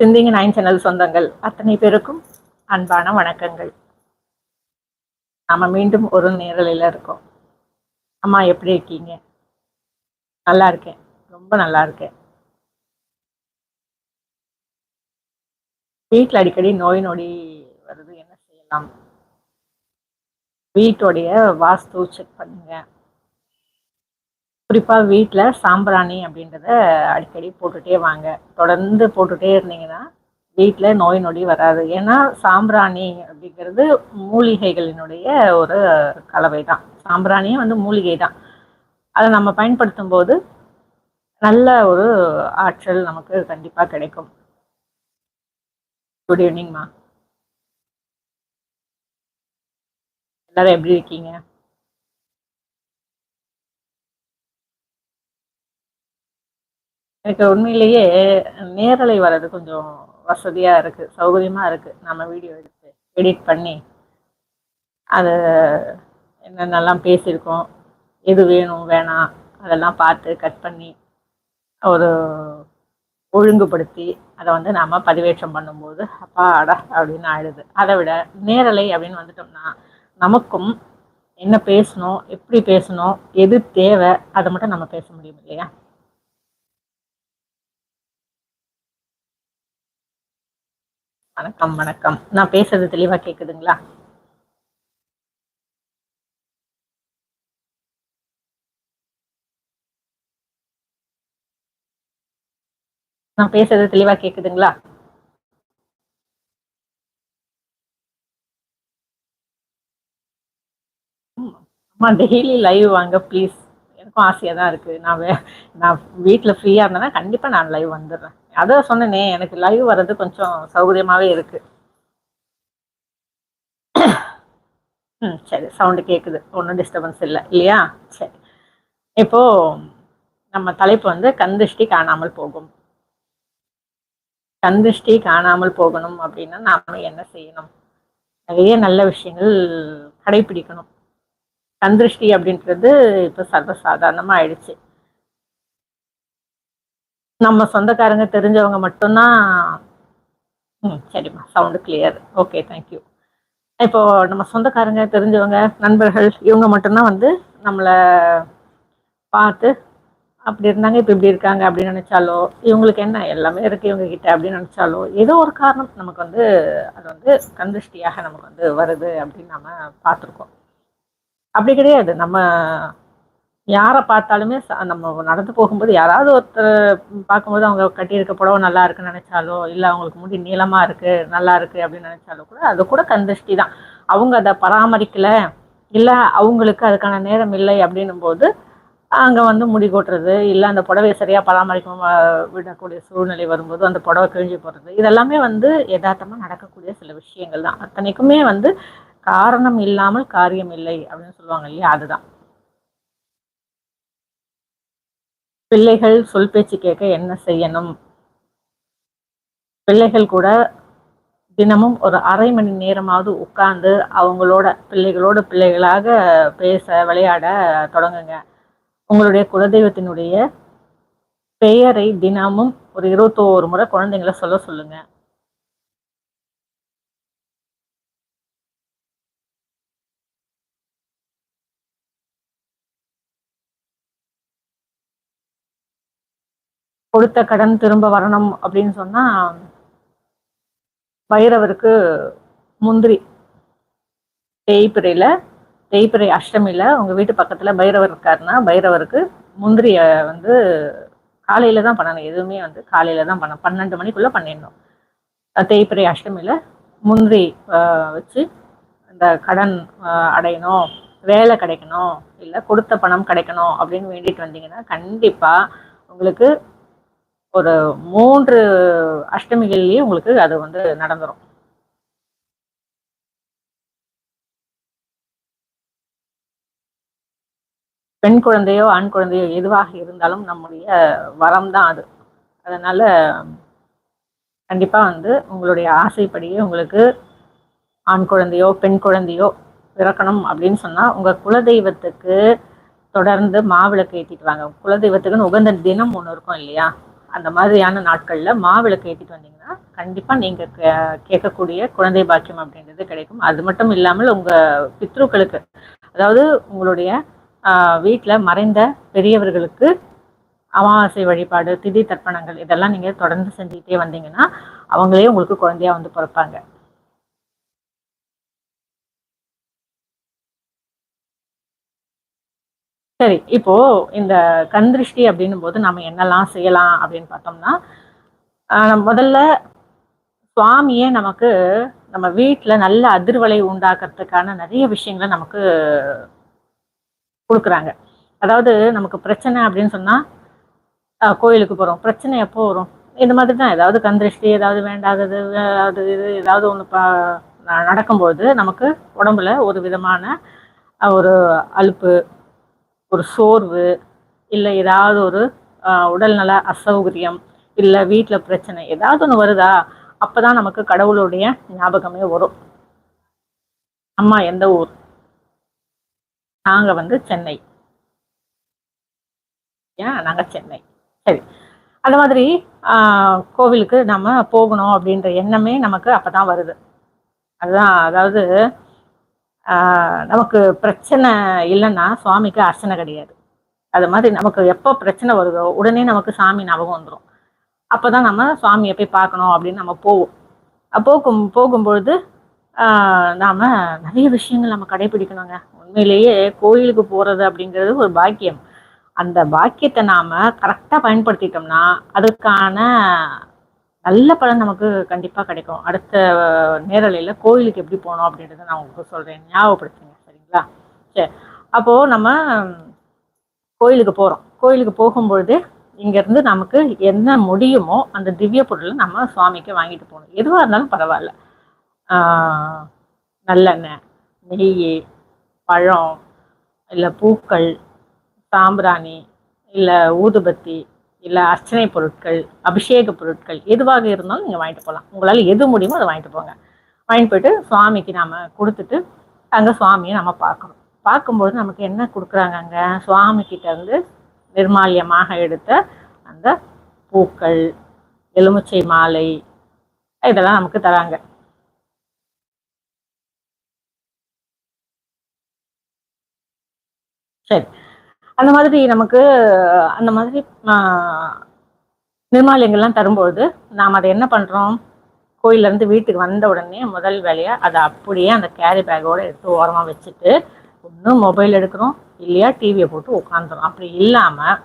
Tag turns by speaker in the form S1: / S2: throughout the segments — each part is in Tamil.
S1: சிந்திங்க நைன் சேனல் சொந்தங்கள். அத்தனை பேருக்கும் அன்பான வணக்கங்கள். நாம மீண்டும் ஒரு நேரலையில் இருக்கோம். அம்மா எப்படி இருக்கீங்க? நல்லா இருக்கேன். ரொம்ப நல்லா இருக்கேன். வீட்டில் அடிக்கடி நோய் நொடி வருது. என்ன செய்யலாம்? வீட்டோடைய வாஸ்து செக் பண்ணுங்க. குறிப்பாக வீட்டில் சாம்பிராணி அப்படின்றத அடிக்கடி போட்டுகிட்டே வாங்க. தொடர்ந்து போட்டுகிட்டே இருந்தீங்கன்னா வீட்டில் நோய் நொடி வராது. ஏன்னா சாம்பிராணி அப்படிங்கிறது மூலிகைகளினுடைய ஒரு கலவை தான் சாம்பிராணியும் வந்து மூலிகை தான் அதை நம்ம பயன்படுத்தும் போது நல்ல ஒரு ஆற்றல் நமக்கு கண்டிப்பாக கிடைக்கும். குட் ஈவினிங்மா எல்லாரும் எப்படி இருக்கீங்க? எனக்கு உண்மையிலேயே நேரலை வர்றது கொஞ்சம் வசதியாக இருக்குது சௌகரியமாக இருக்குது நம்ம வீடியோ எடுத்து எடிட் பண்ணி அதை என்னென்னலாம் பேசியிருக்கோம் எது வேணும் வேணாம் அதெல்லாம் பார்த்து கட் பண்ணி ஒரு ஒழுங்குபடுத்தி அதை வந்து நாம் பதிவேற்றம் பண்ணும்போது அப்பா அடா அப்படின்னு ஆயிடுது. அதை விட நேரலை அப்படின்னு வந்துட்டோம்னா நமக்கும் என்ன பேசணும் எப்படி பேசணும் எது தேவை அதை மட்டும் நம்ம பேச முடியும் இல்லையா? வணக்கம் வணக்கம். நான் பேசுறது தெளிவா கேக்குதுங்களா? நான் பேசுறது தெளிவா கேக்குதுங்களா? அம்மா டெய்லி லைவ் வாங்க ப்ளீஸ் எனக்கும் ஆசையாக தான் இருக்குது நான் வே நான் வீட்டில் ஃப்ரீயாக இருந்தேன்னா கண்டிப்பாக நான் லைவ் வந்துடுறேன். அதான் சொன்னேனே எனக்கு லைவ் வர்றது கொஞ்சம் சௌகரியமாகவே இருக்குது ம் சரி சவுண்டு கேட்குது ஒன்றும் டிஸ்டர்பன்ஸ் இல்லை இல்லையா? சரி. இப்போது நம்ம தலைப்பு வந்து கந்திஷ்டி காணாமல் போகும். கந்திஷ்டி காணாமல் போகணும் அப்படின்னா நாம் என்ன செய்யணும்? நிறைய நல்ல விஷயங்கள் கடைபிடிக்கணும். கந்திருஷ்டி அப்படின்றது இப்போ சர்வசாதாரணமாக ஆயிடுச்சு. நம்ம சொந்தக்காரங்க தெரிஞ்சவங்க மட்டும்தான். ம் சரிம்மா. சவுண்டு கிளியர் ஓகே தேங்க்யூ இப்போ நம்ம சொந்தக்காரங்க தெரிஞ்சவங்க நண்பர்கள் இவங்க மட்டும்தான் வந்து நம்மளை பார்த்து அப்படி இருந்தாங்க இப்போ இப்படி இருக்காங்க அப்படின்னு நினச்சாலோ இவங்களுக்கு என்ன எல்லாமே இருக்குது இவங்க கிட்ட அப்படின்னு நினச்சாலோ ஏதோ ஒரு காரணம் நமக்கு வந்து அது வந்து கந்திருஷ்டியாக நமக்கு வந்து வருது அப்படின்னு நம்ம பார்த்துருக்கோம். அப்படி கிடையாது. நம்ம யாரை பார்த்தாலுமே நம்ம நடந்து போகும்போது யாராவது ஒருத்தர் பார்க்கும்போது அவங்க கட்டியிருக்க புடவை நல்லா இருக்குன்னு நினைச்சாலோ இல்லை அவங்களுக்கு முடி நீளமா இருக்கு நல்லா இருக்கு அப்படின்னு நினைச்சாலோ கூட அது கூட கந்திருஷ்டி தான். அவங்க அதை பராமரிக்கல இல்லை அவங்களுக்கு அதுக்கான நேரம் இல்லை அப்படின்னும் போது அங்கே வந்து முடி கொட்டுறது இல்லை அந்த புடவையை சரியாக பராமரிக்க விடக்கூடிய சூழ்நிலை வரும்போது அந்த புடவை கிழிஞ்சு போடுறது இதெல்லாமே வந்து யதார்த்தமாக நடக்கக்கூடிய சில விஷயங்கள் தான். அத்தனைக்குமே வந்து காரணம் இல்லாமல் காரியம் இல்லை அப்படின்னு சொல்லுவாங்க இல்லையா? அதுதான். பிள்ளைகள் சொல் பேச்சு கேட்க என்ன செய்யணும்? பிள்ளைகள் கூட தினமும் ஒரு அரை மணி நேரமாவது உட்காந்து அவங்களோட பிள்ளைகளோட பிள்ளைகளாக பேச விளையாட தொடங்குங்க. உங்களுடைய குலதெய்வத்தினுடைய பெயரை தினமும் ஒரு இருபத்தோரு முறை குழந்தைங்கள சொல்ல சொல்லுங்கள் கொடுத்த கடன் திரும்ப வரணும் அப்படின்னு சொன்னா பைரவருக்கு முந்திரி தேய்பிரையில தேய்பிரை அஷ்டமியில உங்க வீட்டு பக்கத்துல பைரவர் இருக்காருன்னா பைரவருக்கு முந்திரிய வந்து காலையில தான் பண்ணணும். எதுவுமே வந்து காலையில தான் பண்ண பன்னெண்டு மணிக்குள்ள பண்ணிடணும். தேய்பிரை அஷ்டமியில முந்திரி வச்சு இந்த கடன் அடையணும் வேலை கிடைக்கணும் இல்லை கொடுத்த பணம் கிடைக்கணும் அப்படின்னு வேண்டிட்டு வந்தீங்கன்னா கண்டிப்பா உங்களுக்கு ஒரு மூன்று அஷ்டமிகள்லயே உங்களுக்கு அது வந்து நடந்துடும் பெண் குழந்தையோ ஆண் குழந்தையோ எதுவாக இருந்தாலும் நம்முடைய வரம் தான் அது. அதனால கண்டிப்பா வந்து உங்களுடைய ஆசைப்படியே உங்களுக்கு ஆண் குழந்தையோ பெண் குழந்தையோ பிறக்கணும் அப்படின்னு சொன்னா உங்க குலதெய்வத்துக்கு தொடர்ந்து மாவிளக்கு ஏற்றிட்டு வாங்க. குலதெய்வத்துக்குன்னு உகந்த தினம் ஒன்று இருக்கும் இல்லையா? அந்த மாதிரியான நாட்கள்ல மாவிளக்கு ஏற்றிட்டு வந்தீங்கன்னா கண்டிப்பா நீங்க கே- கேட்கக்கூடிய குழந்தை பாக்கியம் அப்படின்றது கிடைக்கும். அது மட்டும் இல்லாமல் உங்க பித்ருக்களுக்கு அதாவது உங்களுடைய ஆஹ், மறைந்த பெரியவர்களுக்கு அமாவாசை வழிபாடு திதி தர்ப்பணங்கள் இதெல்லாம் நீங்க தொடர்ந்து செஞ்சுக்கிட்டே வந்தீங்கன்னா அவங்களே உங்களுக்கு குழந்தையா வந்து பிறப்பாங்க. சரி இப்போ இந்த கந்திருஷ்டி அப்படின்னும் போது நம்ம என்னெல்லாம் செய்யலாம் அப்படின்னு பார்த்தோம்னா முதல்ல சுவாமியே நமக்கு நம்ம வீட்டில் நல்ல அதிர்வலை உண்டாக்குறதுக்கான நிறைய விஷயங்களை நமக்கு கொடுக்குறாங்க. அதாவது நமக்கு பிரச்சனை அப்படின்னு சொன்னால் கோயிலுக்கு போகிறோம் பிரச்சனை எப்போ வரும்? இந்த மாதிரி தான் ஏதாவது கந்திருஷ்டி ஏதாவது வேண்டாதது அது இது ஏதாவது ஒன்று ப ந- நடக்கும்போது நமக்கு உடம்புல ஒரு விதமான ஒரு அலுப்பு ஒரு சோர்வு இல்லை ஏதாவது ஒரு உடல்நல அசௌகரியம் இல்லை வீட்டில் பிரச்சனை ஏதாவது ஒன்று வருதா அப்பதான் நமக்கு கடவுளுடைய ஞாபகமே வரும். அம்மா எந்த ஊர்? நாங்க வந்து சென்னை. ஏன்? நாங்க சென்னை. சரி. அந்த மாதிரி ஆஹ், கோவிலுக்கு நம்ம போகணும் அப்படின்ற எண்ணமே நமக்கு அப்பதான் வருது. அதுதான் அதாவது நமக்கு பிரச்சனை இல்லைன்னா சுவாமிக்கு அர்ச்சனை கிடையாது. அது மாதிரி நமக்கு எப்போ பிரச்சனை வருதோ உடனே நமக்கு சாமி ஞாபகம் வந்துடும் அப்பதான் நம்ம சுவாமியை போய் பார்க்கணும் அப்படின்னு நம்ம போவோம். போகும் போகும்பொழுது நாம் நாம நிறைய விஷயங்கள் நம்ம கடைபிடிக்கணுங்க. உண்மையிலேயே கோயிலுக்கு போகிறது அப்படிங்கிறது ஒரு பாக்கியம். அந்த பாக்கியத்தை நாம் கரெக்டாக பயன்படுத்திட்டோம்னா அதுக்கான நல்ல பலன் நமக்கு கண்டிப்பாக கிடைக்கும். அடுத்த நேரலையில் கோயிலுக்கு எப்படி போகணும் அப்படின்றத நான் உங்களுக்கு சொல்கிறேன் ஞாபகப்படுத்துங்க. சரிங்களா? சரி. அப்போது நம்ம கோயிலுக்கு போகிறோம் கோயிலுக்கு போகும்பொழுது இங்கேருந்து நமக்கு என்ன முடியுமோ அந்த திவ்ய பொருளை நம்ம சுவாமிக்கு வாங்கிட்டு போகணும். எதுவாக இருந்தாலும் பரவாயில்ல. நல்லெண்ணெய் நெய் பழம் இல்லை பூக்கள் சாம்பிராணி இல்லை ஊதுபத்தி இல்லை அர்ச்சனை பொருட்கள் அபிஷேக பொருட்கள் எதுவாக இருந்தாலும் நீங்கள் வாங்கிட்டு போகலாம் உங்களால் எது முடியுமோ அதை வாங்கிட்டு போங்க. வாங்கிட்டு போயிட்டு சுவாமிக்கு நாம் கொடுத்துட்டு அங்கே சுவாமியை நம்ம பார்க்கணும். பார்க்கும்போது நமக்கு என்ன கொடுக்குறாங்க அங்கே? சுவாமி கிட்ட இருந்து நிர்மால்யமாக எடுத்த அந்த பூக்கள் எலுமிச்சை மாலை இதெல்லாம் நமக்கு தராங்க. சரி. அந்த மாதிரி நமக்கு அந்த மாதிரி நிர்மாலயங்கள்லாம் தரும்பொழுது நாம் அதை என்ன பண்ணுறோம் கோயிலேருந்து வீட்டுக்கு வந்த உடனே முதல் வேலையாக அதை அப்படியே அந்த கேரி பேக்கோடு எடுத்து ஓரமாக வச்சுட்டு ஒன்று மொபைல் எடுக்கிறோம் இல்லையா டிவியை போட்டு உட்காந்துரும் அப்படி இல்லாமல்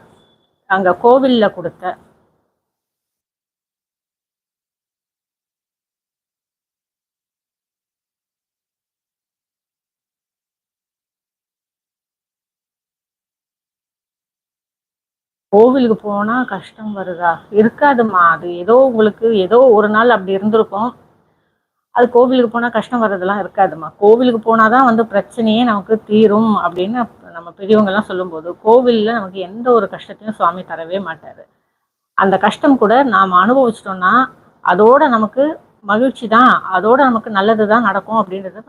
S1: அங்கே கோவிலில் கொடுத்த கோவிலுக்கு போனா கஷ்டம் வருதா? இருக்காதும்மா. அது ஏதோ உங்களுக்கு ஏதோ ஒரு நாள் அப்படி இருந்திருக்கும். அது கோவிலுக்கு போனா கஷ்டம் வர்றதெல்லாம் இருக்காதும்மா. கோவிலுக்கு போனாதான் வந்து பிரச்சனையே நமக்கு தீரும் அப்படின்னு நம்ம பெரியவங்க எல்லாம் சொல்லும்போது கோவில்ல நமக்கு எந்த ஒரு கஷ்டத்தையும் சுவாமி தரவே மாட்டாரு. அந்த கஷ்டம் கூட நாம் அனுபவிச்சிட்டோம்னா அதோட நமக்கு மகிழ்ச்சி தான். அதோட நமக்கு நல்லது தான் நடக்கும் அப்படின்றத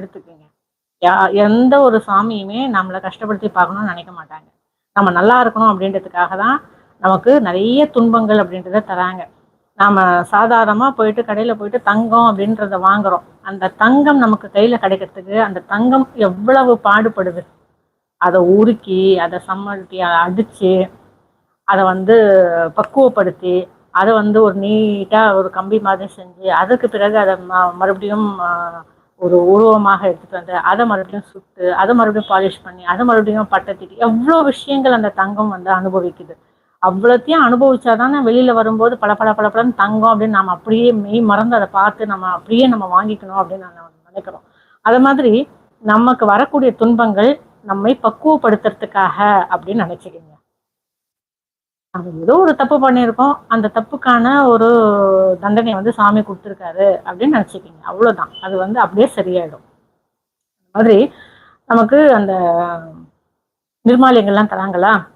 S1: எடுத்துக்கோங்க. யா- எந்த ஒரு சாமியுமே நம்மளை கஷ்டப்படுத்தி பார்க்கணும்னு நினைக்க மாட்டாங்க. நம்ம நல்லா இருக்கணும் அப்படின்றதுக்காக தான் நமக்கு நிறைய துன்பங்கள் அப்படின்றத தராங்க. நாம் சாதாரணமாக போயிட்டு கடையில் போயிட்டு தங்கம் அப்படின்றத வாங்குறோம். அந்த தங்கம் நமக்கு கையில் கிடைக்கிறதுக்கு அந்த தங்கம் எவ்வளவு பாடுபடுது? அதை உருக்கி அதை சம்மட்டி அதை அடித்து அதை வந்து பக்குவப்படுத்தி அதை வந்து ஒரு நீட்டாக ஒரு கம்பி மாதிரி செஞ்சு அதுக்கு பிறகு அதை ம- மறுபடியும் ஒரு உருவமாக எடுத்துட்டு வந்து அதை மறுபடியும் சுட்டு அதை மறுபடியும் பாலிஷ் பண்ணி அதை மறுபடியும் பட்டத்திட்டு எவ்வளோ விஷயங்கள் அந்த தங்கம் வந்து அனுபவிக்குது. அவ்வளோத்தையும் அனுபவிச்சாதானே வெளியில் வரும்போது பல பல பல பலன்னு தங்கம் அப்படின்னு நம்ம அப்படியே மெய் மறந்து அதை பார்த்து நம்ம அப்படியே நம்ம வாங்கிக்கணும் அப்படின்னு நான் நினைக்கிறோம். அது மாதிரி நமக்கு வரக்கூடிய துன்பங்கள் நம்மை பக்குவப்படுத்துறதுக்காக அப்படின்னு நினச்சிக்கிங்க. நம்ம ஏதோ ஒரு தப்பு பண்ணியிருக்கோம். அந்த தப்புக்கான ஒரு தண்டனையை வந்து சாமி கொடுத்துருக்காரு அப்படின்னு நினச்சிக்கிங்க. அவ்வளோதான் அது வந்து அப்படியே சரியாயிடும். அந்த மாதிரி நமக்கு அந்த நிர்மாலயங்கள்லாம் தராங்களா?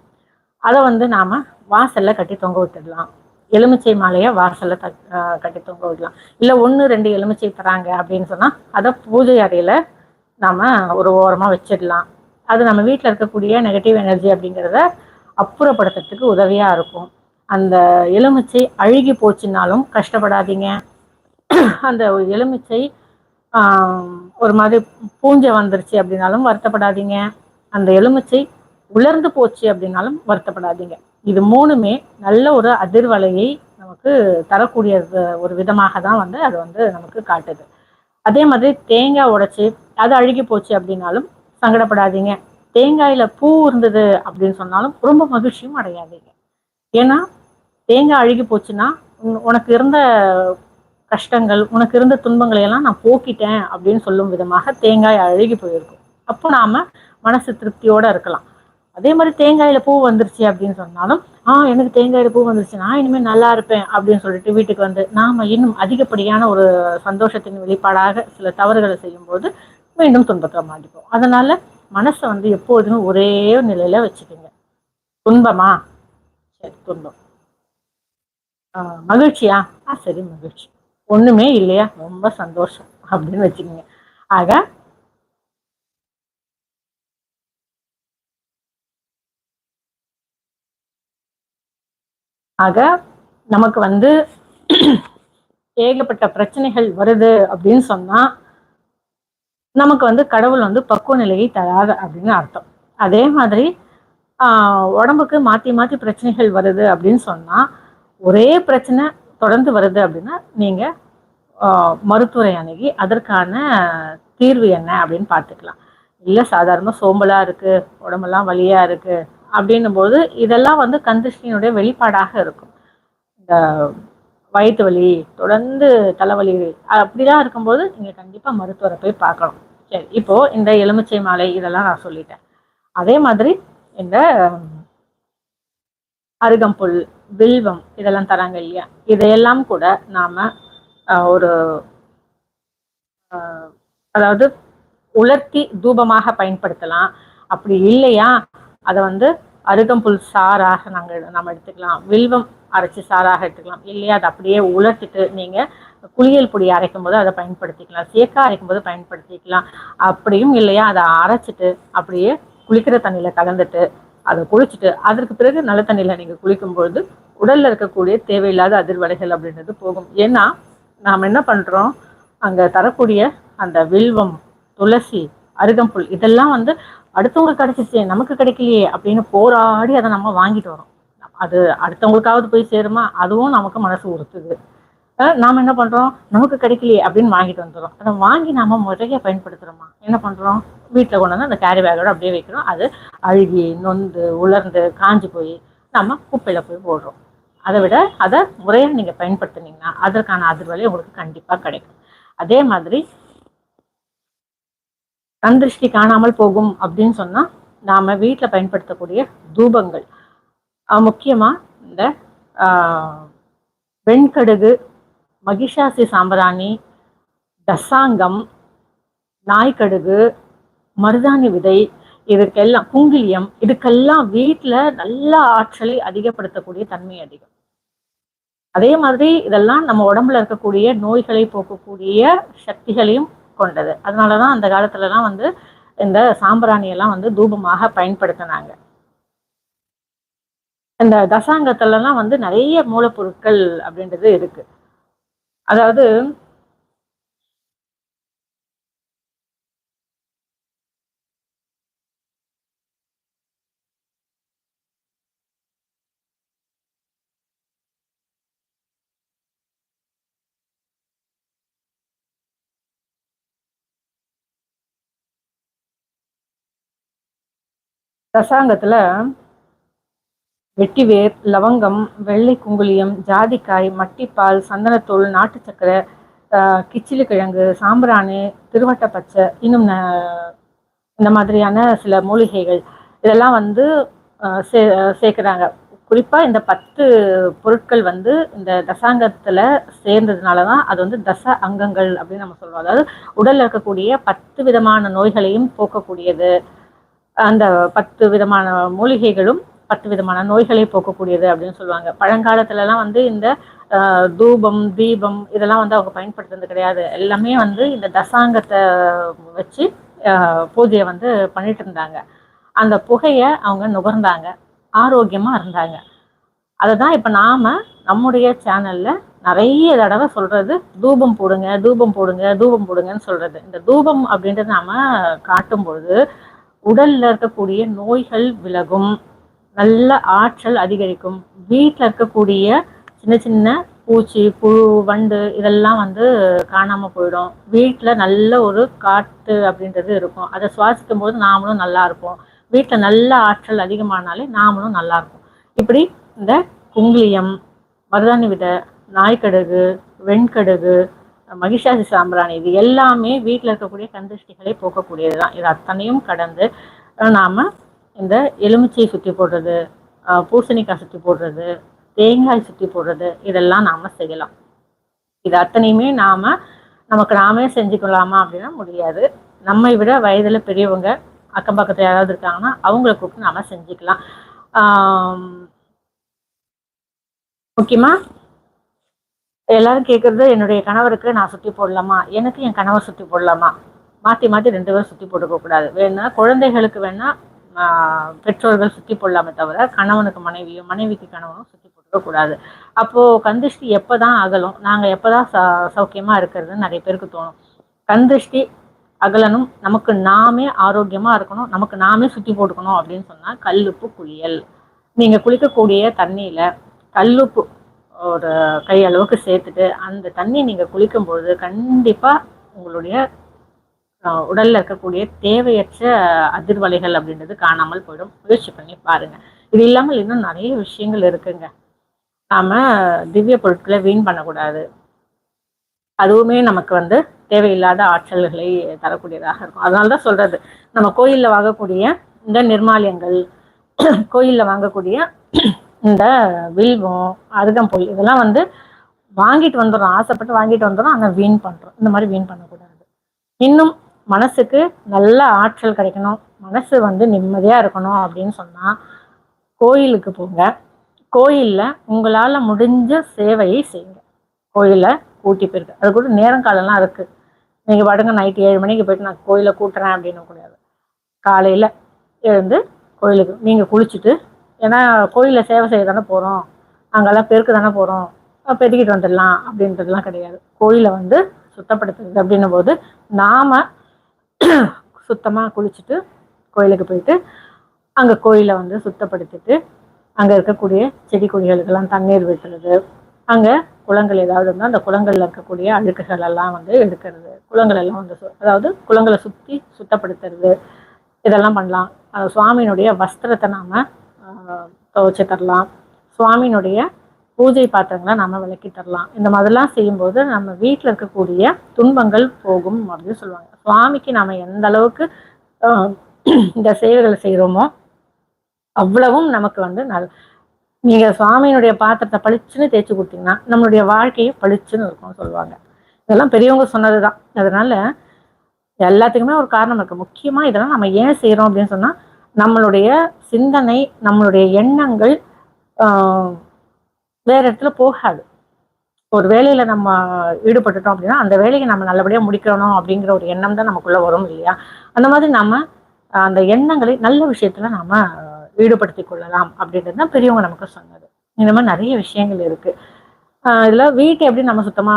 S1: அதை வந்து நாம் வாசலில் கட்டி தொங்க விட்டுடலாம். எலுமிச்சை மாலையை வாசலில் த- கட்டி தொங்க விடலாம். இல்லை ஒன்று ரெண்டு எலுமிச்சை தராங்க அப்படின்னு சொன்னால் அதை பூஜை அறையில் நாம் ஒரு ஓரமாக வச்சிடலாம். அது நம்ம வீட்டில் இருக்கக்கூடிய நெகட்டிவ் எனர்ஜி அப்படிங்கிறத அப்புறப்படுத்துறதுக்கு உதவியாக இருக்கும். அந்த எலுமிச்சை அழுகி போச்சுன்னாலும் கஷ்டப்படாதீங்க. அந்த எலுமிச்சை ஒரு மாதிரி பூஞ்சை வந்துருச்சு அப்படின்னாலும் வருத்தப்படாதீங்க. அந்த எலுமிச்சை உலர்ந்து போச்சு அப்படின்னாலும் வருத்தப்படாதீங்க. இது மூணுமே நல்ல ஒரு அதிர்வலையை நமக்கு தரக்கூடிய ஒரு விதமாக தான் வந்து அது வந்து நமக்கு காட்டுது. அதே மாதிரி தேங்காய் உடைச்சி அது அழுகி போச்சு அப்படின்னாலும் சங்கடப்படாதீங்க. தேங்காயில பூ இருந்தது அப்படின்னு சொன்னாலும் ரொம்ப மகிழ்ச்சியும் அடையாதீங்க. ஏன்னா தேங்காய் அழுகி போச்சுன்னா உனக்கு இருந்த கஷ்டங்கள் உனக்கு இருந்த துன்பங்களை எல்லாம் நான் போக்கிட்டேன் அப்படின்னு சொல்லும் விதமாக தேங்காய் அழுகி போயிருக்கும். அப்போ நாம மனசு திருப்தியோட இருக்கலாம். அதே மாதிரி தேங்காயில பூ வந்துருச்சு அப்படின்னு சொன்னாலும் ஆஹ் எனக்கு தேங்காயில பூ வந்துருச்சு. நான் இனிமேல் நல்லா இருப்பேன் அப்படின்னு சொல்லிட்டு வீட்டுக்கு வந்து நாம இன்னும் அதிகப்படியான ஒரு சந்தோஷத்தின் வெளிப்பாடாக சில தவறுகளை செய்யும்போது மீண்டும் துன்பத்தை மாட்டிப்போம் அதனால மனசை வந்து எப்போதுமே ஒரே நிலையில வச்சுக்கோங்க. துன்பமா? சரி துன்பம். மகிழ்ச்சியா? ஆ சரி மகிழ்ச்சி. ஒண்ணுமே இல்லையா? ரொம்ப சந்தோஷம் அப்படின்னு வச்சுக்கோங்க. ஆக ஆக நமக்கு வந்து ஏகப்பட்ட பிரச்சனைகள் வருது அப்படின்னு சொன்னா நமக்கு வந்து கடவுள் வந்து பக்குவ நிலையை தராது அப்படின்னு அர்த்தம். அதே மாதிரி உடம்புக்கு மாற்றி மாற்றி பிரச்சனைகள் வருது அப்படின்னு சொன்னால் ஒரே பிரச்சனை தொடர்ந்து வருது அப்படின்னா நீங்கள் மருத்துவரை அணுகி அதற்கான தீர்வு என்ன அப்படின்னு பார்த்துக்கலாம். இல்லை சாதாரண சோம்பலாக இருக்கு உடம்பெல்லாம் வலியாக இருக்கு அப்படின்னும் போது இதெல்லாம் வந்து கந்திருஷ்டியினுடைய வெளிப்பாடாக இருக்கும். இந்த வயிற்று வலி தொடர்ந்து தலைவலி அப்படிலாம் இருக்கும்போது நீங்கள் கண்டிப்பாக மருத்துவரை போய் பார்க்கணும். சரி இப்போ இந்த எலுமிச்சை மாலை இதெல்லாம் நான் சொல்லிட்டேன். அதே மாதிரி இந்த அருகம்புல் வில்வம் இதெல்லாம் தராங்க இல்லையா? இதையெல்லாம் கூட நாம ஒரு அதாவது உலர்த்தி தூபமாக பயன்படுத்தலாம். அப்படி இல்லையா? அதை வந்து அருகம்புல் சாராக நாங்கள் நம்ம எடுத்துக்கலாம். வில்வம் அரைச்சி சாராக எடுத்துக்கலாம். இல்லையா? அதை அப்படியே உலர்த்திட்டு நீங்கள் குளியல் பொடி அரைக்கும் போது அதை பயன்படுத்திக்கலாம். சேக்கா அரைக்கும் போது பயன்படுத்திக்கலாம். அப்படியும் இல்லையா? அதை அரைச்சிட்டு அப்படியே குளிக்கிற தண்ணியில் கலந்துட்டு அதை குளிச்சுட்டு அதற்கு பிறகு நல்ல தண்ணியில் நீங்கள் குளிக்கும்பொழுது உடலில் இருக்கக்கூடிய தேவையில்லாத அதிர்வலைகள் அப்படின்றது போகும். ஏன்னா நாம் என்ன பண்ணுறோம் அங்கே தரக்கூடிய அந்த வில்வம் துளசி அருகம்புல் இதெல்லாம் வந்து அடுத்தவங்களுக்கு கிடைச்சிச்சு நமக்கு கிடைக்கலையே அப்படின்னு போராடி அதை நம்ம வாங்கிட்டு வரோம் அது அடுத்தவங்களுக்காவது போய் சேருமா? அதுவும் நமக்கு மனசு உறுத்துது. நாம் என்ன பண்ணுறோம் நமக்கு கிடைக்கலையே அப்படின்னு வாங்கிட்டு வந்துடுறோம். அதை வாங்கி நாம் முறையாக பயன்படுத்துகிறோமா என்ன பண்ணுறோம் வீட்டில் கொண்டு வந்து அந்த கேரி பேக்கோட அப்படியே வைக்கிறோம். அது அழுகி நொந்து உலர்ந்து காஞ்சி போய் நம்ம குப்பையில் போய் போடுறோம். அதை விட அதை முறையாக நீங்கள் பயன்படுத்துனீங்கன்னா அதற்கான அதிர்வலை உங்களுக்கு கண்டிப்பாக கிடைக்கும். அதே மாதிரி கண்திருஷ்டி காணாமல் போகும் அப்படின்னு சொன்னா நாம வீட்டில் பயன்படுத்தக்கூடிய தூபங்கள். முக்கியமா இந்த வெண்கடுகு மகிஷாசி சாம்பிராணி தசாங்கம் நாய்க்கடுகு மருதாணி விதை இதுக்கெல்லாம் குங்கிலியம் இதுக்கெல்லாம் வீட்டில் நல்ல ஆற்றலை அதிகப்படுத்தக்கூடிய தன்மை அதிகம். அதே மாதிரி இதெல்லாம் நம்ம உடம்புல இருக்கக்கூடிய நோய்களை போக்கக்கூடிய சக்திகளையும் கொண்டது. அதனாலதான் அந்த காலத்துலலாம் வந்து இந்த சாம்பிராணி எல்லாம் வந்து தூபமாக பயன்படுத்தினாங்க. இந்த தசாங்கத்துலலாம் வந்து நிறைய மூலப்பொருட்கள் அப்படின்றது இருக்கு. அதாவது ரசாங்கத்துல வெட்டிவேர் லவங்கம் வெள்ளை குங்குளியம் ஜாதிக்காய் மட்டிப்பால் சந்தனத்தூள் நாட்டு சக்கரை கிச்சிலி கிழங்கு சாம்பிராணி திருவட்ட பச்சை இன்னும் இந்த மாதிரியான சில மூலிகைகள். இதெல்லாம் வந்து சே சேர்க்குறாங்க. குறிப்பாக இந்த பத்து பொருட்கள் வந்து இந்த தசாங்கத்தில் சேர்ந்ததுனால தான் அது வந்து தச அங்கங்கள் அப்படின்னு நம்ம சொல்கிறோம் அதாவது உடலில் இருக்கக்கூடிய பத்து விதமான நோய்களையும் போக்கக்கூடியது. அந்த பத்து விதமான மூலிகைகளும் பத்து விதமான நோய்களை போக்கக்கூடியது அப்படின்னு சொல்லுவாங்க. பழங்காலத்துலலாம் வந்து இந்த தூபம் தீபம் இதெல்லாம் வந்து அவங்க பயன்படுத்துறது கிடையாது. எல்லாமே வந்து இந்த தசாங்கத்தை வச்சு பூஜையை வந்து பண்ணிட்டு இருந்தாங்க. அந்த புகையை அவங்க நுகர்ந்தாங்க. ஆரோக்கியமாக இருந்தாங்க. அதை தான் இப்போ நாம் நம்முடைய சேனலில் நிறைய தடவை சொல்கிறது தூபம் போடுங்க தூபம் போடுங்க தூபம் போடுங்கன்னு சொல்கிறது இந்த தூபம் அப்படின்றத நாம் காட்டும் பொழுது உடலில் இருக்கக்கூடிய நோய்கள் விலகும். நல்ல ஆற்றல் அதிகரிக்கும். வீட்டில் இருக்கக்கூடிய சின்ன சின்ன பூச்சி புழு வண்டு இதெல்லாம் வந்து காணாமல் போயிடும். வீட்டில் நல்ல ஒரு காற்று அப்படின்றது இருக்கும். அதை சுவாசிக்கும் போது நாமளும் நல்லா இருப்போம். வீட்டில் நல்ல ஆற்றல் அதிகமானாலே நாமளும் நல்லா இருக்கும் இப்படி இந்த குங்கிலியம் மருதாணி விதை நாய்க்கடுகு வெண்கடுகு மகிஷாசி சாம்பிராணி இது எல்லாமே வீட்டில் இருக்கக்கூடிய கந்திஷ்டிகளை போக்கக்கூடியது தான் இது அத்தனையும் கடந்து நாம் இந்த எலுமிச்சை சுற்றி போடுறது பூசணிக்காய் சுற்றி போடுறது தேங்காய் சுற்றி போடுறது இதெல்லாம் நாம் செய்யலாம். இது அத்தனையுமே நாம் நமக்கு நாமே செஞ்சுக்கலாமா அப்படின்னா முடியாது. நம்மை விட வயதில் பெரியவங்க அக்கம் பக்கத்தில் யாராவது இருக்காங்கன்னா அவங்கள கூப்பிட்டு நாம செஞ்சுக்கலாம். முக்கியமாக முக்கியமா எல்லாரும் கேட்குறது என்னுடைய கணவருக்கு நான் சுற்றி போடலாமா? எனக்கு என் கணவர் சுற்றி போடலாமா? மாற்றி மாற்றி ரெண்டு பேரும் சுற்றி போட்டுக்க கூடாது வேணா குழந்தைகளுக்கு வேணா பெற்றோர்கள் சுற்றி போடலாமே தவிர கணவனுக்கு மனைவியும் மனைவிக்கு கணவனும் சுற்றி போட்டுக்கக்கூடாது அப்போது கந்திஷ்டி எப்போ தான் அகலும்? நாங்கள் எப்போ தான் ச சௌக்கியமாக இருக்கிறதுன்னு நிறைய பேருக்கு தோணும். கந்திஷ்டி அகலனும் நமக்கு நாமே ஆரோக்கியமாக இருக்கணும். நமக்கு நாமே சுற்றி போட்டுக்கணும் அப்படின்னு சொன்னால் கல்லுப்பு குளியல். நீங்கள் குளிக்கக்கூடிய தண்ணியில் கல்லுப்பு ஒரு கையளவுக்கு சேர்த்துட்டு அந்த தண்ணி நீங்கள் குளிக்கும்போது கண்டிப்பாக உங்களுடைய உடல்ல இருக்கக்கூடிய தேவையற்ற அதிர்வலைகள் அப்படின்றது காணாமல் போயிடும். முயற்சி பண்ணி பாருங்க. இது இல்லாமல் இன்னும் நிறைய விஷயங்கள் இருக்குங்க. நாம திவ்ய பொருட்களை வீண் பண்ணக்கூடாது. அதுவுமே நமக்கு வந்து தேவையில்லாத ஆற்றல்களை தரக்கூடியதாக இருக்கும். அதனால தான் சொல்றது. நம்ம கோயில்ல வாங்கக்கூடிய இந்த நிர்மாலியங்கள் கோயில்ல வாங்கக்கூடிய இந்த வில்வம் அருகம்புல் இதெல்லாம் வந்து வாங்கிட்டு வந்துடுறோம். ஆசைப்பட்டு வாங்கிட்டு வந்துடுறோம். ஆனால் வீண் பண்றோம். இந்த மாதிரி வீண் பண்ணக்கூடாது. இன்னும் மனசுக்கு நல்ல ஆற்றல் கிடைக்கணும். மனசு வந்து நிம்மதியாக இருக்கணும் அப்படின்னு சொன்னால் கோயிலுக்கு போங்க. கோயிலில் உங்களால் முடிஞ்ச சேவையை செய்யுங்க. கோயிலை கூட்டி போயிருக்கு. அது கூட நேரம் காலம்லாம் இருக்குது நீங்கள் பாட்டுங்க நைட்டு ஏழு மணிக்கு போயிட்டு நான் கோயிலை கூட்டுறேன் அப்படின்னு கூடாது. காலையில் எழுந்து கோயிலுக்கு நீங்கள் குளிச்சுட்டு ஏன்னா கோயிலில் சேவை செய்ய தானே போகிறோம் அங்கெல்லாம் பெருக்கு தானே போகிறோம் பெருக்கிட்டு வந்துடலாம் அப்படின்றதுலாம் கிடையாது. கோயிலை வந்து சுத்தப்படுத்துறது அப்படின்னும் போது நாம் சுத்தமாக குளிச்சுட்டு கோயிலுக்கு போயிட்டு அங்கே கோயிலை வந்து சுத்தப்படுத்திட்டு அங்கே இருக்கக்கூடிய செடி கொடிகளுக்கெல்லாம் தண்ணீர் விட்டுறது அங்கே குளங்கள் ஏதாவது இருந்தால் அந்த குளங்களில் இருக்கக்கூடிய அழுக்குகள் எல்லாம் வந்து எடுக்கிறது குளங்கள் எல்லாம் வந்து சு- அதாவது குளங்களை சுற்றி சுத்தப்படுத்துறது இதெல்லாம் பண்ணலாம். சுவாமியினுடைய வஸ்திரத்தை நாம் துவைச்சி தரலாம். சுவாமியினுடைய பூஜை பாத்திரங்களை நம்ம விளக்கி தரலாம் இந்த மாதிரிலாம் செய்யும்போது நம்ம வீட்டில் இருக்கக்கூடிய துன்பங்கள் போகும் அப்படின்னு சொல்லுவாங்க. சுவாமிக்கு நம்ம எந்த அளவுக்கு இந்த சேவைகளை செய்கிறோமோ அவ்வளவும் நமக்கு வந்து நல் நீங்கள் சுவாமியினுடைய பாத்திரத்தை பளிச்சுன்னு தேய்ச்சி கொடுத்தீங்கன்னா நம்மளுடைய வாழ்க்கையை பளிச்சுன்னு இருக்கும்னு சொல்லுவாங்க. இதெல்லாம் பெரியவங்க சொன்னது தான் அதனால எல்லாத்துக்குமே ஒரு காரணம் இருக்குது முக்கியமாக இதெல்லாம் நம்ம ஏன் செய்கிறோம் அப்படின்னு சொன்னால் நம்மளுடைய சிந்தனை நம்மளுடைய எண்ணங்கள் வேற இடத்துல போகாது. ஒரு வேலையில நம்ம ஈடுபட்டுட்டோம் அப்படின்னா அந்த வேலையை நம்ம நல்லபடியா முடிக்கணும் அப்படிங்கிற ஒரு எண்ணம் தான் நமக்குள்ள வரும் இல்லையா? அந்த மாதிரி நம்ம அந்த எண்ணங்களை நல்ல விஷயத்துல நாம ஈடுபடுத்திக் ஈடுபடுத்தி கொள்ளலாம் அப்படின்றது தான் பெரியவங்க நமக்கு சொன்னது. இந்த மாதிரி நிறைய விஷயங்கள் இருக்கு. ஆஹ் இதுல வீட்டை எப்படி நம்ம சுத்தமா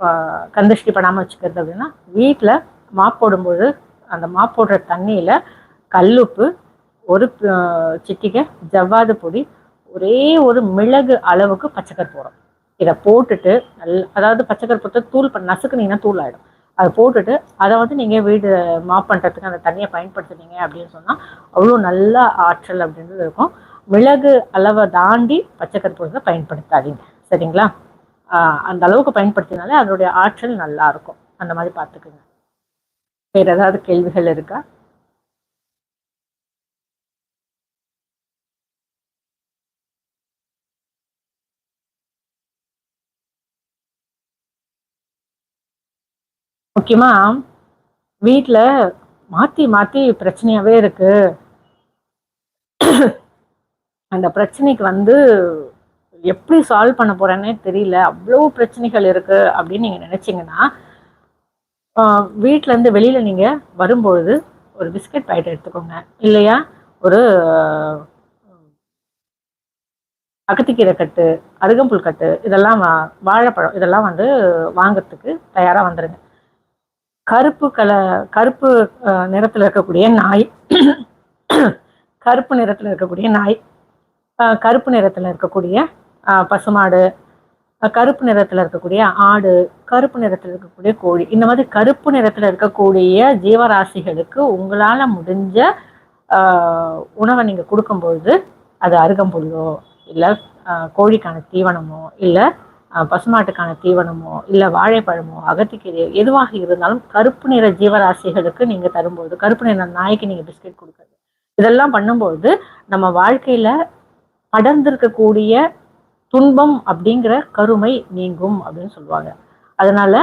S1: ஆஹ், கந்தஷ்டி வச்சுக்கிறது அப்படின்னா வீட்டுல மாப் போடும்போது அந்த மாப் போடுற தண்ணியில கல்லுப்பு ஒரு சிட்டிகை ஜவ்வாது பொடி ஒரே ஒரு மிளகு அளவுக்கு பச்சைக்கற்பூரம் இதை போட்டுட்டு நல் அதாவது பச்சைக்கற்பூரத்தை தூள் பண்ண நசுக்குனீங்கன்னா தூள் ஆகிடும் அதை போட்டுட்டு அதை வந்து நீங்கள் வீடு மாப் பண்ணுறதுக்கு அந்த தண்ணியை பயன்படுத்துனீங்க அப்படின்னு சொன்னால் அவ்வளோ நல்ல ஆற்றல் அப்படின்றது இருக்கும். மிளகு அளவை தாண்டி பச்சைக்கற்பூரத்தை பயன்படுத்தாதீங்க. சரிங்களா? அந்த அளவுக்கு பயன்படுத்தினாலே அதனுடைய ஆற்றல் நல்லா இருக்கும். அந்த மாதிரி பார்த்துக்குங்க. வேறு ஏதாவது கேள்விகள் இருக்கா? முக்கியமாக வீட்டில் மாற்றி மாற்றி பிரச்சனையாகவே இருக்கு. அந்த பிரச்சனைக்கு வந்து எப்படி சால்வ் பண்ண போகிறேன்னே தெரியல. அவ்வளோ பிரச்சனைகள் இருக்குது அப்படின்னு நீங்கள் நினச்சிங்கன்னா வீட்டிலேருந்து வெளியில் நீங்கள் வரும்பொழுது ஒரு பிஸ்கட் பாக்கெட் எடுத்துக்கோங்க. இல்லையா? ஒரு அகத்திக்கீரை கட்டு அருகம்புல் கட்டு இதெல்லாம் வாழைப்பழம் இதெல்லாம் வந்து வாங்கிறதுக்கு தயாராக வந்துடுங்க கருப்பு கல கருப்பு நிறத்தில் இருக்கக்கூடிய நாய் கருப்பு நிறத்தில் இருக்கக்கூடிய நாய் கருப்பு நிறத்தில் இருக்கக்கூடிய பசுமாடு கருப்பு நிறத்தில் இருக்கக்கூடிய ஆடு கருப்பு நிறத்தில் இருக்கக்கூடிய கோழி. இந்த மாதிரி கருப்பு நிறத்தில் இருக்கக்கூடிய ஜீவராசிகளுக்கு உங்களால் முடிஞ்ச உணவை நீங்கள் கொடுக்கும்பொழுது அது அருகம்புல்லோ இல்லை கோழிக்கான தீவனமோ இல்லை பசுமாட்டுக்கான தீவனமோ இல்லை வாழைப்பழமோ அகத்திக்கீரையோ எதுவாக இருந்தாலும் கருப்பு நிற ஜீவராசிகளுக்கு நீங்கள் தரும்போது கருப்பு நிற நாய்க்கு நீங்கள் பிஸ்கெட் கொடுக்குறது. இதெல்லாம் பண்ணும்போது நம்ம வாழ்க்கையில் படர்ந்திருக்கக்கூடிய துன்பம் அப்படிங்கிற கருமை நீங்கும் அப்படின்னு சொல்லுவாங்க. அதனால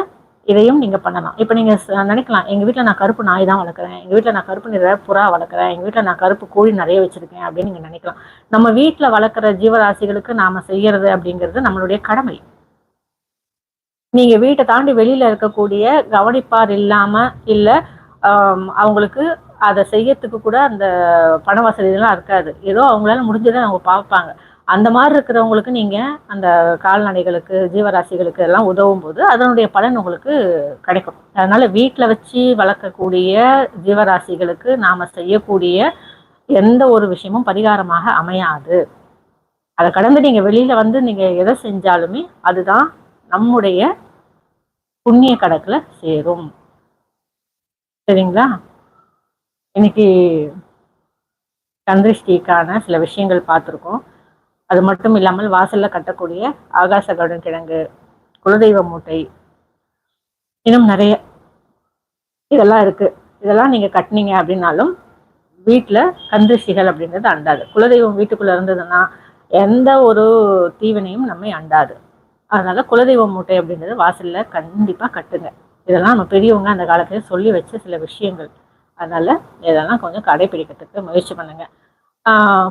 S1: இதையும் நீங்க பண்ணலாம். இப்போ நீங்க நினைக்கலாம் எங்க வீட்டில் நான் கருப்பு நாய் தான் வளர்க்குறேன் எங்க வீட்டில் நான் கருப்பு நிற புறா வளர்க்குறேன் எங்க வீட்டில் நான் கருப்பு கோழி நிறைய வச்சிருக்கேன் அப்படின்னு நீங்க நினைக்கலாம். நம்ம வீட்டில் வளர்க்குற ஜீவராசிகளுக்கு நாம செய்யறது அப்படிங்கிறது நம்மளுடைய கடமை. நீங்க வீட்டை தாண்டி வெளியில இருக்கக்கூடிய கவனிப்பார் இல்லாம இல்ல அவங்களுக்கு அதை செய்யறதுக்கு கூட அந்த பண வசதிலாம் இருக்காது. ஏதோ அவங்களால முடிஞ்சதை அவங்க பார்ப்பாங்க. அந்த மாதிரி இருக்கிறவங்களுக்கு நீங்கள் அந்த கால்நடைகளுக்கு ஜீவராசிகளுக்கு எல்லாம் உதவும் போது அதனுடைய பலன் உங்களுக்கு கிடைக்கும். அதனால் வீட்டில் வச்சு வளர்க்கக்கூடிய ஜீவராசிகளுக்கு நாம் செய்யக்கூடிய எந்த ஒரு விஷயமும் பரிகாரமாக அமையாது. அதை கடந்து நீங்கள் வெளியில் வந்து நீங்கள் எதை செஞ்சாலுமே அதுதான் நம்முடைய புண்ணிய கணக்கில் சேரும். சரிங்களா? இன்னைக்கு சந்திருஷ்டிக்கான சில விஷயங்கள் பார்த்துருக்கோம். அது மட்டும் இல்லாமல் வாசலில் கட்டக்கூடிய ஆகாச கடன் கிழங்கு குலதெய்வ மூட்டை இன்னும் நிறைய இதெல்லாம் இருக்குது இதெல்லாம் நீங்கள் கட்டினீங்க அப்படின்னாலும் வீட்டில் கந்திருஷ்டிகள் அப்படின்றது அண்டாது. குலதெய்வம் வீட்டுக்குள்ளே இருந்ததுன்னா எந்த ஒரு தீவனையும் நம்மை அண்டாது. அதனால குலதெய்வம் மூட்டை அப்படின்றது வாசல்ல கண்டிப்பா கட்டுங்க. இதெல்லாம் நம்ம பெரியவங்க அந்த காலத்துல சொல்லி வச்ச சில விஷயங்கள். அதனால இதெல்லாம் கொஞ்சம் கடைபிடிக்கிறதுக்கு முயற்சி பண்ணுங்க.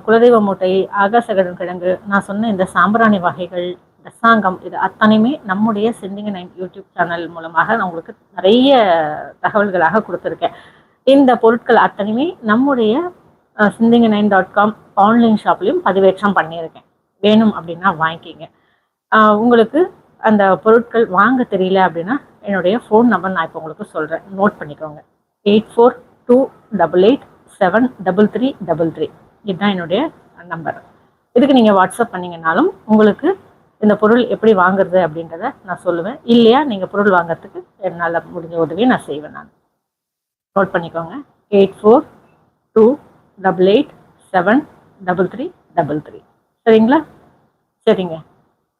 S1: குலதெய்வ மூட்டை ஆகாசகடன் கிழங்கு நான் சொன்ன இந்த சாம்பிராணி வகைகள் தசாங்கம் இது அத்தனையுமே நம்முடைய சிந்திங்க நைன் யூடியூப் சேனல் மூலமாக நான் உங்களுக்கு நிறைய தகவல்களாக கொடுத்துருக்கேன். இந்த பொருட்கள் அத்தனையுமே நம்முடைய சிந்திங்க நைன் டாட் காம் ஆன்லைன் ஷாப்லையும் பதிவேற்றம் பண்ணியிருக்கேன். வேணும் அப்படின்னா வாங்கிக்கிங்க. உங்களுக்கு அந்த பொருட்கள் வாங்க தெரியல அப்படின்னா என்னுடைய ஃபோன் நம்பர் நான் இப்போ உங்களுக்கு சொல்கிறேன் நோட் பண்ணிக்கோங்க. Eight four two double eight seven double three double three இதுதான் என்னுடைய நம்பர் இதுக்கு நீங்கள் வாட்ஸ்அப் பண்ணிங்கனாலும் உங்களுக்கு இந்த பொருள் எப்படி வாங்குறது அப்படின்றத நான் சொல்லுவேன். இல்லையா நீங்கள் பொருள் வாங்குறதுக்கு என்னால் முடிஞ்ச உதவியை நான் செய்வேன் நான். நோட் பண்ணிக்கோங்க. Eight four two double eight seven double three double three சரிங்களா? சரிங்க.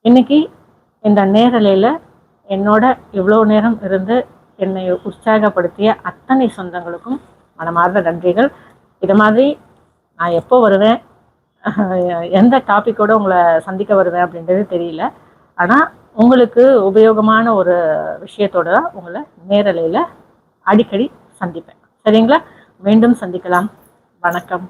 S1: இன்னைக்கு இந்த நேரலையில் என்னோட இவ்வளோ நேரம் இருந்து என்னை உற்சாகப்படுத்திய அத்தனை சொந்தங்களுக்கும் மனமார்ந்த நன்றிகள். இது மாதிரி நான் எப்போ வருவேன்? எந்த டாப்பிக்கோடு உங்களை சந்திக்க வருவேன் அப்படின்றது தெரியல. ஆனால் உங்களுக்கு உபயோகமான ஒரு விஷயத்தோட தான் உங்களை நேரலையில் அடிக்கடி சந்திப்பேன். சரிங்களா? மீண்டும் சந்திக்கலாம். வணக்கம்.